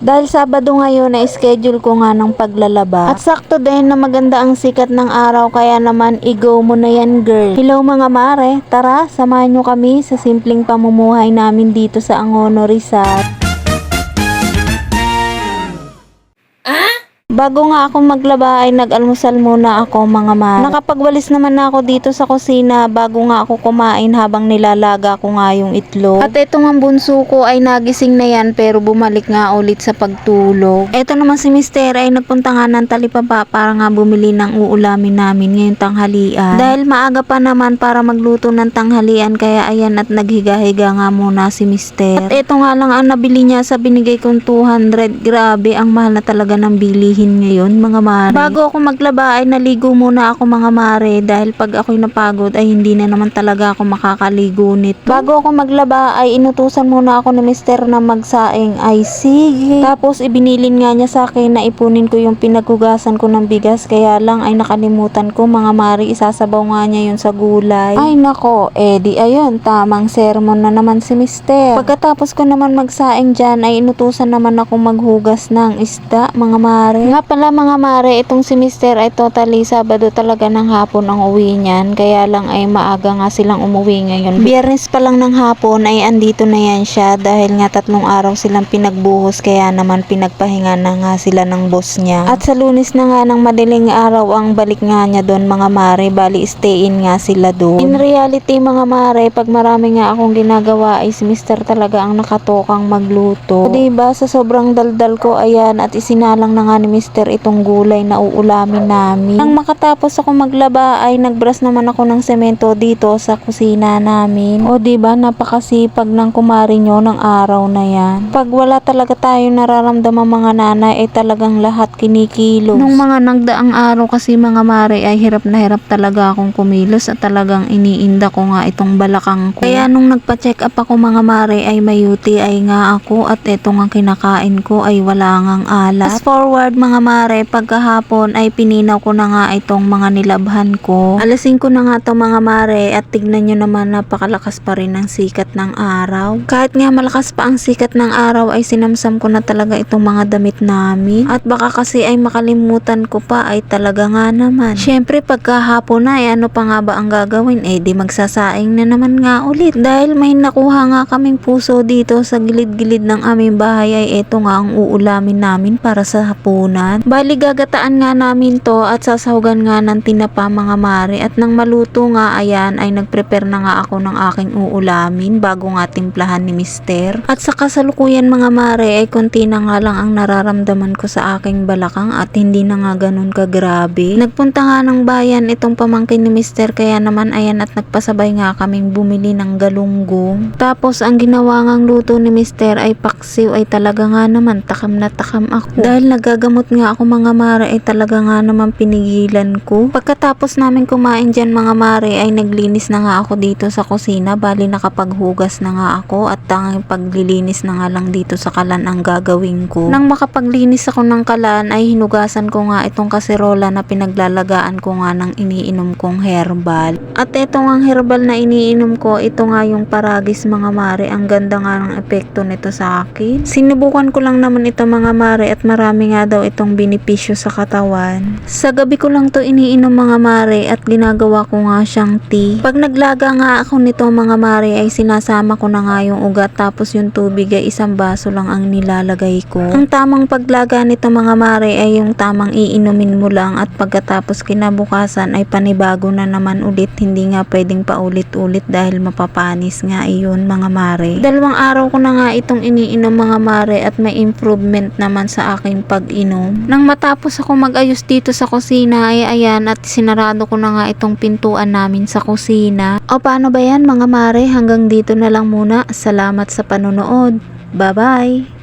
Dahil Sabado ngayon na schedule ko nga ng paglalaba. At sakto din na maganda ang sikat ng araw kaya naman i-go mo na yan girl. Hello mga mare, tara samahan nyo kami sa simpleng pamumuhay namin dito sa Angono Rizal. Bago nga ako maglaba ay nag-almusal muna ako mga mare. Nakapagwalis naman na ako dito sa kusina bago nga ako kumain habang nilalaga ko nga yung itlog. At ito nga bunso ko ay nagising na yan pero bumalik nga ulit sa pagtulog. Ito naman si Mister ay nagpunta nga ng talipapa para nga bumili ng uulamin namin ngayong tanghalian. Dahil maaga pa naman para magluto ng tanghalian kaya ayan at naghiga-higa nga muna si Mister. At ito nga lang ang nabili niya sa binigay kong 200. Grabe ang mahal na talaga ng bilihin ngayon mga mare. Bago ako maglaba ay naligo muna ako mga mare dahil pag ako'y napagod ay hindi na naman talaga ako makakaligo nito. Bago ako maglaba ay inutusan muna ako ni Mister na magsaing ay sige. Tapos ibinilin nga niya sa akin na ipunin ko yung pinaghugasan ko ng bigas kaya lang ay nakalimutan ko mga mare isasabaw nga niya yun sa gulay. Ay nako, eh di ayun tamang sermon na naman si Mister. Pagkatapos ko naman magsaing dyan ay inutusan naman ako maghugas ng isda mga mare. Nga pala mga mare, itong si Mister ay totally Sabado talaga ng hapon ang uwi niyan. Kaya lang ay maaga nga silang umuwi ngayon. Biyernes pa lang ng hapon ay andito na yan siya dahil nga tatlong araw silang pinagbuhos kaya naman pinagpahinga na nga sila ng boss niya. At sa lunis na nga ng madaling araw ang balik nga niya doon mga mare, bali stay in nga sila doon. In reality mga mare, pag marami nga akong ginagawa ay si Mister talaga ang nakatokang magluto. O diba sa sobrang daldal ko ayan at isinalang na nga ni Mister itong gulay na uulamin namin. Nang makatapos ako maglaba ay nagbras naman ako ng semento dito sa kusina namin. O diba napakasipag ng kumari nyo ng araw na yan. Pag wala talaga tayo nararamdaman mga nanay ay talagang lahat kinikilos. Nung mga nagdaang araw kasi mga mare ay hirap na hirap talaga akong kumilos at talagang iniinda ko nga itong balakang ko. Kaya nung nagpa-check up ako mga mare ay may UTI nga ako at ito nga kinakain ko ay wala ngang alat. Fast forward mga mare, pagkahapon ay pininaw ko na nga itong mga nilabhan ko. Alasin ko na nga to mga mare at tignan nyo naman napakalakas pa rin ng sikat ng araw. Kahit nga malakas pa ang sikat ng araw ay sinamsam ko na talaga itong mga damit namin. At baka kasi ay makalimutan ko pa ay talaga nga naman. Syempre pagkahapon na ay ano pa nga ba ang gagawin? Eh di magsasaing na naman nga ulit. Dahil may nakuha nga kaming puso dito sa gilid-gilid ng aming bahay ay eto nga ang uulamin namin para sa hapunan. Bali gagataan nga namin to at sasahugan nga ng tinapa mga mare at nang maluto nga ayan ay nagprepare na nga ako ng aking uulamin bago nga timplahan ni Mister. At sa kasalukuyan mga mare ay konti na nga lang ang nararamdaman ko sa aking balakang at hindi na nga ganun kagrabe. Nagpunta nga ng bayan itong pamangkin ni Mister kaya naman ayan at nagpasabay nga kaming bumili ng galunggong. Tapos ang ginawa ngang luto ni Mister ay paksiw ay talaga nga naman takam na takam ako. Dahil nagagamot nga ako mga mare ay talaga nga naman pinigilan ko. Pagkatapos namin kumain dyan mga mare ay naglinis na nga ako dito sa kusina. Bali nakapaghugas na nga ako at tanging paglilinis na nga lang dito sa kalan ang gagawin ko. Nang makapaglinis ako ng kalan ay hinugasan ko nga itong kaserola na pinaglalagaan ko nga ng iniinom kong herbal. At ito nga herbal na iniinom ko, ito nga yung paragis mga mare. Ang ganda nga ng epekto nito sa akin. Sinubukan ko lang naman ito mga mare at marami nga daw itong binipisyo sa katawan. Sa gabi ko lang to iniinom mga mare at ginagawa ko nga siyang tea. Pag naglaga nga ako nito mga mare ay sinasama ko na nga yung ugat tapos yung tubig ay isang baso lang ang nilalagay ko. Ang tamang paglaga nito mga mare ay yung tamang iinumin mo lang at pagkatapos kinabukasan ay panibago na naman ulit hindi nga pwedeng paulit-ulit dahil mapapanis nga iyon mga mare. Dalawang araw ko na nga itong iniinom mga mare at may improvement naman sa aking pag-inom. Nang matapos ako mag-ayos dito sa kusina ay ayan at sinarado ko na nga itong pintuan namin sa kusina. O paano ba yan mga mare hanggang dito na lang muna. Salamat sa panonood. Bye-bye!